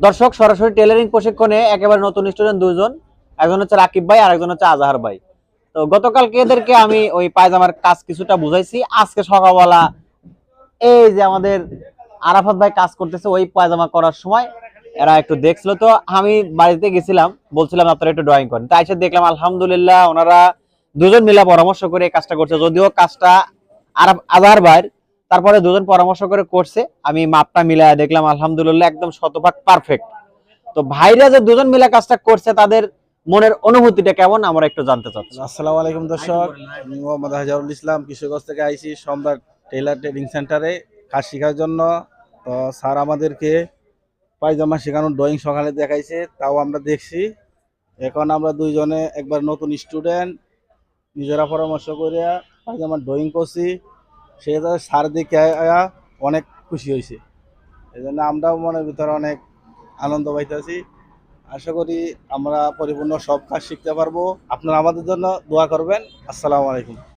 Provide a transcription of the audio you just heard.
দর্শক, সরাসরি টেলারিং প্রশিক্ষণে একেবারে নতুন স্টুডেন্ট দুজন একজন হচ্ছে রাকিব ভাই আর একজন হচ্ছে আজাহার ভাই। তো গতকালকে এদেরকে আমি ওই পায়জামার কাজ কিছুটা বুঝাইছি। আজকে সকালবেলা এই যে আমাদের আরাফাত ভাই কাজ করতেছে ওই পায়জামা করার সময়, এরা একটু দেখছিল। তো আমি বাড়িতে গেছিলাম, বলছিলাম, আপনারা একটু ড্রয়িং করেন। তাই এসে দেখলাম, আলহামদুলিল্লাহ, ওনারা দুজন মিলে পরামর্শ করে কাজটা করছে। যদিও কাজটা আরাফ আজাহার ভাইয়ের তারপরে দুজন পরামর্শ করে করছে। আমি মাপটা মিলায় দেখলাম আলহামদুলিল্লাহ একদম শতভাগ পারফেক্ট তো ভাইরা যে দুজন মিলে কাজটা করছে তাদের মনের অনুভূতিটা কেমন? আমরা একটু জানতে চাচ্ছি। আসসালামু আলাইকুম দর্শক। আমি মোহাম্মদ হাজারুল ইসলাম কিশোরগঞ্জ থেকে আইছি সম্রাট টেইলার ট্রেনিং সেন্টারে কাজ শেখার জন্য। তো স্যার আমাদেরকে পায়জামা শেখানোর ড্রয়িং সকালে দেখাইছে তাও আমরা দেখছি। এখন আমরা দুইজনে একবার নতুন স্টুডেন্ট নিজেরা পরামর্শ করিয়া পায়জামা ড্রয়িং করছি। সেটা সার দিকে অনেক খুশি হয়েছে। এই জন্য আমরাও মনের ভিতরে অনেক আনন্দ পাইতেছি। আশা করি আমরা পরিপূর্ণ সব কাজ শিখতে পারব। আপনারা আমাদের জন্য দোয়া করবেন। আসসালামু আলাইকুম।